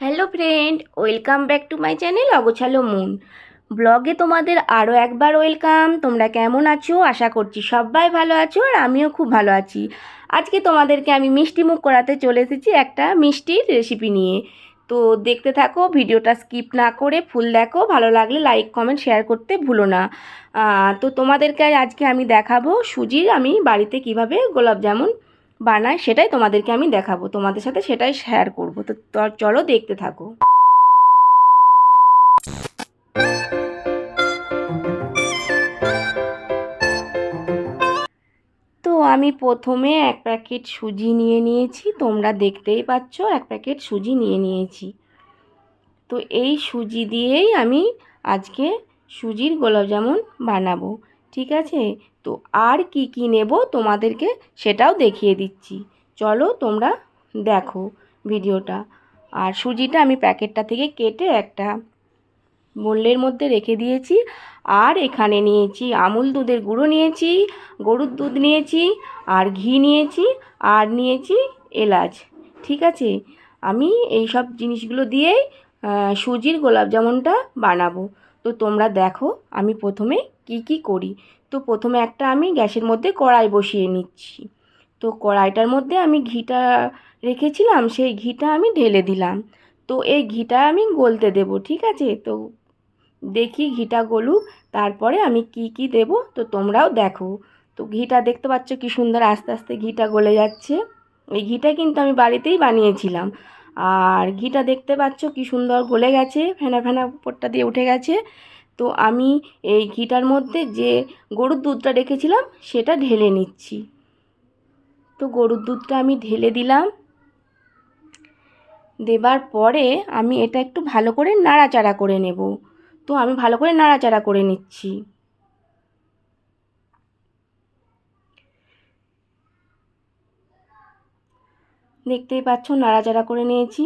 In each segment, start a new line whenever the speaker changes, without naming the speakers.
Hello friend, welcome back to my channel অগোছালো moon. ব্লগে তোমাদের আরও একবার ওয়েলকাম। তোমরা কেমন আছো? আশা করছি সবাই ভালো আছো আর আমিও খুব ভালো আছি। আজকে তোমাদেরকে আমি মিষ্টি মুখ করাতে চলে এসেছি একটা মিষ্টির রেসিপি নিয়ে। তো দেখতে থাকো, ভিডিওটা স্কিপ না করে ফুল দেখো। ভালো লাগলে লাইক কমেন্ট শেয়ার করতে ভুলো না। তো তোমাদেরকে আজকে আমি দেখাবো সুজির আমি বাড়িতে কীভাবে গোলাপ জামুন বানাই সেটাই তোমাদেরকে আমি দেখাবো, তোমাদের সাথে সেটাই শেয়ার করব। তো চলো দেখতে থাকো। তো আমি প্রথমে এক প্যাকেট সুজি নিয়ে নিয়েছি, তোমরা দেখতেই পাচ্ছ এক প্যাকেট সুজি নিয়ে নিয়েছি। তো এই সুজি দিয়েই আমি আজকে সুজির গোলাপজামুন বানাবো, ঠিক আছে? তো আর কি কি নেব তোমাদেরকে সেটাও দেখিয়ে দিচ্ছি। চলো তোমরা দেখো ভিডিওটা। আর সুজিটা আমি প্যাকেটটা থেকে কেটে একটা বোলের মধ্যে রেখে দিয়েছি। আর এখানে নিয়েছি আমুল দুধের গুঁড়ো নিয়েছি, গরুর দুধ নিয়েছি, আর ঘি নিয়েছি, আর নিয়েছি এলাচ। ঠিক আছে? আমি এই সব জিনিসগুলো দিয়েই সুজির গোলাপ জামুনটা বানাবো। তো তোমরা দেখো আমি প্রথমে কি কি করি। তো প্রথমে একটা আমি গ্যাসের মধ্যে কড়াই বসিয়ে নিচ্ছি। তো কড়াইটার মধ্যে আমি ঘিটা রেখেছিলাম, সেই ঘিটা আমি ঢেলে দিলাম। তো এই ঘিটা আমি গলতে দেব, ঠিক আছে? তো দেখি ঘিটা গলুক, তারপরে আমি কি কি দেব, তো তোমরাও দেখো। তো ঘিটা দেখতে পাচ্ছ কি সুন্দর আস্তে আস্তে ঘিটা গলে যাচ্ছে। এই ঘিটা কিন্তু আমি বাড়িতেই বানিয়েছিলাম। আর ঘিটা দেখতে পাচ্ছ কি সুন্দর গলে গেছে, ফেনা ফেনা উপরটা দিয়ে উঠে গেছে। তো আমি এই ঘিটার মধ্যে যে গরুর দুধটা রেখেছিলাম, সেটা ঢেলে নিচ্ছি। তো গরুর দুধটা আমি ঢেলে দিলাম। দেবার পরে আমি এটা একটু ভালো করে নাড়াচাড়া করে নেব। তো আমি ভালো করে নাড়াচাড়া করে নিচ্ছি। দেখতেই পাচ্ছ, নাড়াচাড়া করে নিয়েছি।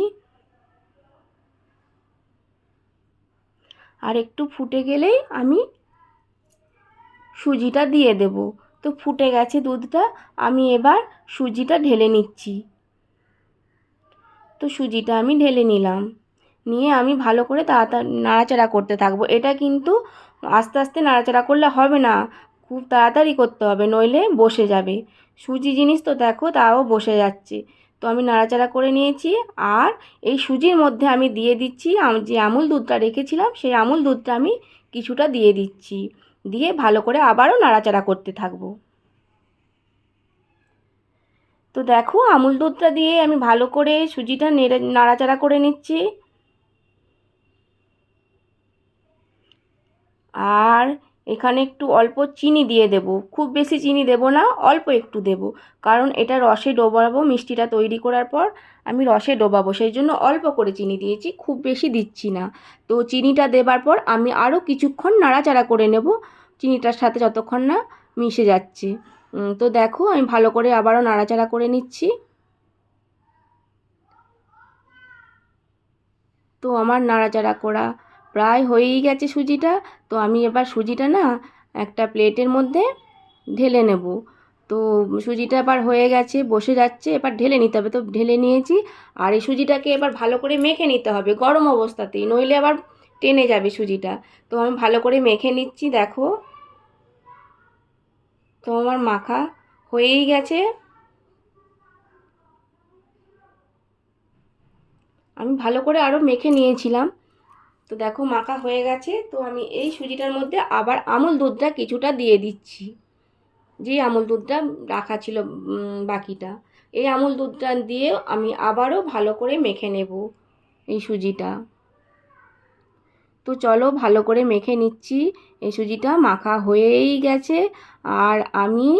আর একটু ফুটে গেলেই আমি সুজিটা দিয়ে দেব। তো ফুটে গেছে দুধটা, আমি এবার সুজিটা ঢেলে নিচ্ছি। তো সুজিটা আমি ঢেলে নিলাম। নিয়ে আমি ভালো করে তাড়াতাড়ি নাড়াচাড়া করতে থাকব। এটা কিন্তু আস্তে আস্তে নাড়াচাড়া করলে হবে না। খুব তাড়াতাড়ি করতে হবে, নইলে বসে যাবে। সুজি জিনিস তো দেখো, তাও বসে যাচ্ছে। তো আমি নাড়াচাড়া করে নিয়েছি আর এই সুজির মধ্যে আমি দিয়ে দিচ্ছি যে আমুল দুধটা রেখেছিলাম, সেই আমুল দুধটা আমি কিছুটা দিয়ে দিচ্ছি। দিয়ে ভালো করে আবারও নাড়াচাড়া করতে থাকব। তো দেখো, আমুল দুধটা দিয়ে আমি ভালো করে সুজিটা নেড়ে, নাড়াচাড়া করে নিচ্ছি। আর এখানে একটু অল্প চিনি দিয়ে দেব। খুব বেশি চিনি দেব না, অল্প একটু দেব। কারণ এটা রসে ডোবাবো, মিষ্টিটা তৈরি করার পর আমি রসে ডোবাবো। সেই জন্য অল্প করে চিনি দিয়েছি, খুব বেশি দিচ্ছি না। তো চিনিটা দেবার পর আমি আরও কিছুক্ষণ নাড়াচাড়া করে নেব। চিনিটার সাথে যতক্ষণ না মিশে যাচ্ছে। তো দেখো আমি ভালো করে আবারও নাড়াচাড়া করে নিচ্ছি। তো আমার নাড়াচাড়া করা প্রায় হয়েই গেছে সুজিটা। তো আমি এবার সুজিটা না একটা প্লেটের মধ্যে ঢেলে নেব। তো সুজিটা এবার হয়ে গেছে, বসে যাচ্ছে, এবার ঢেলে নিতে হবে। তো ঢেলে নিয়েছি আর এই সুজিটাকে এবার ভালো করে মেখে নিতে হবে গরম অবস্থাতেই, নইলে আবার টেনে যাবে সুজিটা। তো আমি ভালো করে মেখে নিচ্ছি, দেখো। তো আমার মাখা হয়েই গেছে। আমি ভালো করে আরও মেখে নিয়েছিলাম। তো দেখো মাখা হয়ে গেছে, তো আমি এই সুজিটার মধ্যে আবার আমুল দুধটা কিছুটা দিয়ে দিচ্ছি। যে আমুল দুধটা রাখা ছিল বাকিটা, এই আমুল দুধটা দিয়ে আমি আবারও ভালো করে মেখে নেব এই সুজিটা। তো চলো ভালো করে মেখে নিচ্ছি, এই সুজিটা মাখা হয়েই গেছে। আর আমি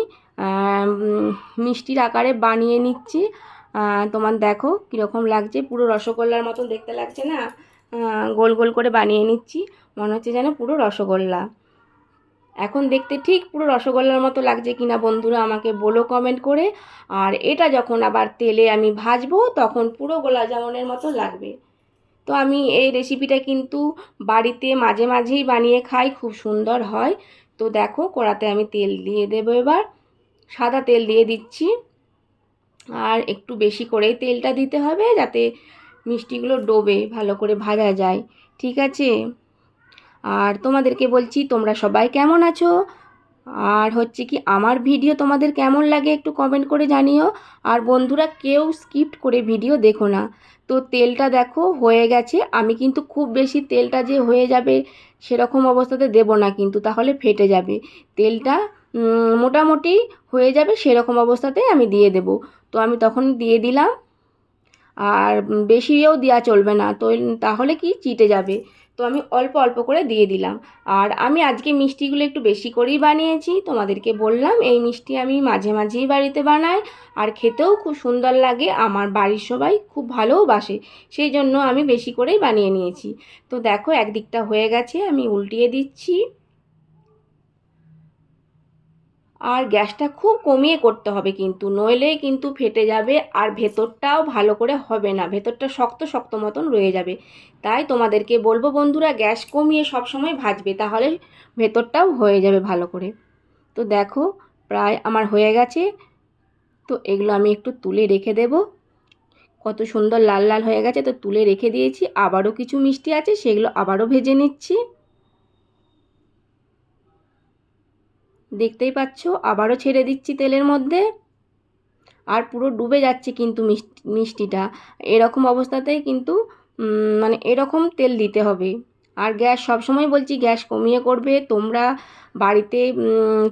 মিষ্টির আকারে বানিয়ে নিচ্ছি। তোমার দেখো কীরকম লাগছে, পুরো রসগোল্লার মতন দেখতে লাগছে না? গোল গোল করে বানিয়ে নিচ্ছি। মনে হচ্ছে যেন পুরো রসগোল্লা। এখন দেখতে ঠিক পুরো রসগোল্লার মতো লাগছে কিনা বন্ধুরা আমাকে বলো কমেন্ট করে। আর এটা যখন আবার তেলে আমি ভাজবো, তখন পুরো গোলাপ জামুনের মতো লাগবে। তো আমি এই রেসিপিটা কিন্তু বাড়িতে মাঝে মাঝেই বানিয়ে খাই, খুব সুন্দর হয়। তো দেখো, কড়াতে আমি তেল দিয়ে দেবো এবার। সাদা তেল দিয়ে দিচ্ছি। আর একটু বেশি করেই তেলটা দিতে হবে, যাতে মিষ্টিগুলো ডোবে, ভালো করে ভাজা যায়, ঠিক আছে? আর তোমাদেরকে বলছি, তোমরা সবাই কেমন আছো? আর হচ্ছে কি, আমার ভিডিও তোমাদের কেমন লাগে একটু কমেন্ট করে জানিও। আর বন্ধুরা, কেউ স্কিপ্ট করে ভিডিও দেখো না। তো তেলটা দেখো, হয়ে গেছে। আমি কিন্তু খুব বেশি তেলটা যে হয়ে যাবে সেরকম অবস্থাতে দেব না, কিন্তু তাহলে ফেটে যাবে। তেলটা মোটামুটি হয়ে যাবে সেরকম অবস্থাতে আমি দিয়ে দেব। তো আমি তখন দিয়ে দিলাম। আর বেশিও দেওয়া চলবে না, তো তাহলে কি চিটে যাবে? তো আমি অল্প অল্প করে দিয়ে দিলাম। আর আমি আজকে মিষ্টিগুলো একটু বেশি করেই বানিয়েছি, তোমাদেরকে বললাম এই মিষ্টি আমি মাঝে মাঝেই বাড়িতে বানাই। আর খেতেও খুব সুন্দর লাগে, আমার বাড়ির সবাই খুব ভালোও বাসে, সেই জন্য আমি বেশি করেই বানিয়ে নিয়েছি। তো দেখো একদিকটা হয়ে গেছে, আমি উল্টিয়ে দিচ্ছি। আর গ্যাসটা খুব কমিয়ে করতে হবে কিন্তু নইলে কিন্তু ফেটে যাবে আর ভেতরটাও ভালো করে হবে না। ভেতরটা শক্ত শক্ত মতন রয়ে যাবে। তাই তোমাদেরকে বলব বন্ধুরা, গ্যাস কমিয়ে সব সময় ভাজবে, তাহলে ভেতরটাও হয়ে যাবে ভালো করে। তো দেখো, প্রায় আমার হয়ে গেছে। তো এগুলো আমি একটু তুলে রেখে দেব। কত সুন্দর লাল লাল হয়ে গেছে, তো তুলে রেখে দিয়েছি। আবারও কিছু মিষ্টি আছে, সেগুলো আবারও ভেজে নিচ্ছি। দেখতেই পাচ্ছ, আবারও ছেড়ে দিচ্ছি তেলের মধ্যে। আর পুরো ডুবে যাচ্ছে কিন্তু মিষ্টি, মিষ্টিটা। এরকম অবস্থাতেই কিন্তু মানে এরকম তেল দিতে হবে। আর গ্যাস, সবসময় বলছি গ্যাস কমিয়ে করবে। তোমরা বাড়িতে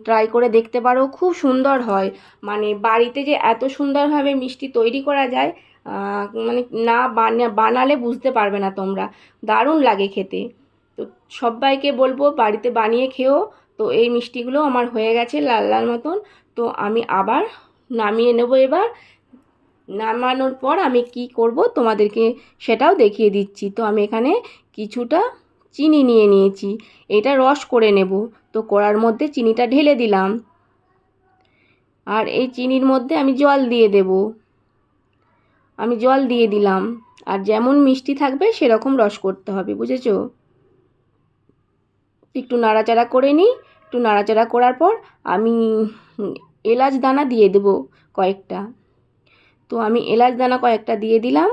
ট্রাই করে দেখতে পারো, খুব সুন্দর হয়। মানে বাড়িতে যে এত সুন্দরভাবে মিষ্টি তৈরি করা যায় মানে না বানা, বানালে বুঝতে পারবে না তোমরা। দারুণ লাগে খেতে। তো সবাইকে বলব, বাড়িতে বানিয়ে খেও। তো এই মিষ্টিগুলো আমার হয়ে গেছে লাল লাল মতন। তো আমি আবার নামিয়ে নেব এবার। নামানোর পর আমি কি করব তোমাদেরকে সেটাও দেখিয়ে দিচ্ছি। তো আমি এখানে কিছুটা চিনি নিয়ে নিয়েছি। এটা রস করে নেব। তো কড়ার মধ্যে চিনিটা ঢেলে দিলাম। আর এই চিনির মধ্যে আমি জল দিয়ে দেব। আমি জল দিয়ে দিলাম। আর যেমন মিষ্টি থাকবে সেরকম রস করতে হবে, বুঝেছ? একটু নাড়াচাড়া করে নিই। একটু নাড়াচাড়া করার পর আমি এলাচ দানা দিয়ে দেব কয়েকটা। তো আমি এলাচ দানা কয়েকটা দিয়ে দিলাম।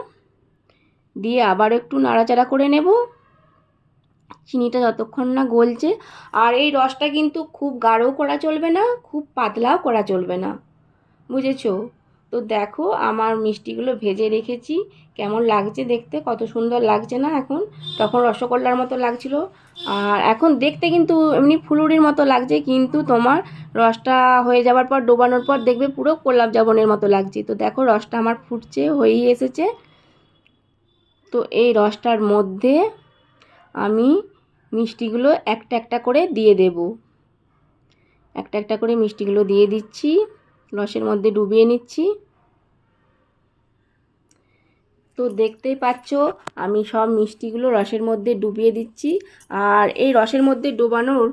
দিয়ে আবার একটু নাড়াচাড়া করে নেব। চিনিটা যতক্ষণ না গলছে। আর এই রসটা কিন্তু খুব গাঢ়ও করা চলবে না, খুব পাতলাও করা চলবে না। বুঝেছ? তো দেখো আমার মিষ্টিগুলো ভেজে রেখেছি। কেমন লাগছে দেখতে? কত সুন্দর লাগছে না এখন? তখন রসগোল্লার মতো লাগছিল। আর এখন দেখতে কিন্তু এমনি ফুলুরির মতো লাগছে, কিন্তু তোমার রসটা হয়ে যাওয়ার পর, ডোবানোর পর দেখবে পুরো গোলাপ জামুনের মতো লাগছে। তো দেখো রসটা আমার ফুটছে, হয়েই এসেছে। তো এই রসটার মধ্যে আমি মিষ্টিগুলো একটা একটা করে দিয়ে দেব। একটা একটা করে মিষ্টিগুলো দিয়ে দিচ্ছি। রসের মধ্যে ডুবিয়ে নিচ্ছি। তো দেখতেই পাচ্ছ, আমি সব মিষ্টিগুলো রসের মধ্যে ডুবিয়ে দিচ্ছি। আর এই রসের মধ্যে ডোবানোর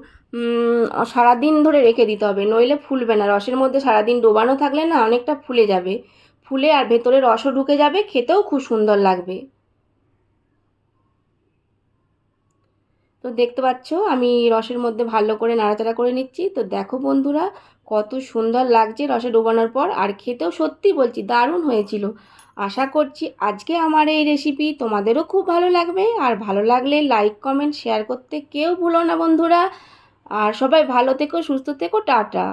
সারাদিন ধরে রেখে দিতে হবে, নইলে ফুলবে না। রসের মধ্যে সারাদিন ডোবানো থাকলে না অনেকটা ফুলে যাবে। ফুলে আর ভেতরে রসও ঢুকে যাবে, খেতেও খুব সুন্দর লাগবে। তো দেখতে পাচ্ছ, আমি রসের মধ্যে ভালো করে নাড়াচাড়া করে নিচ্ছি। তো দেখো বন্ধুরা কত সুন্দর লাগছে রসে ডোবানোর পর, আর খেতেও সত্যি বলছি দারুণ হয়েছিল। আশা করছি আজকে আমার এই রেসিপি তোমাদেরও খুব ভালো লাগবে, আর ভালো লাগলে লাইক কমেন্ট শেয়ার করতে কেউ ভুলো না বন্ধুরা। আর সবাই ভালো থেকো, সুস্থ থেকো, টাটা।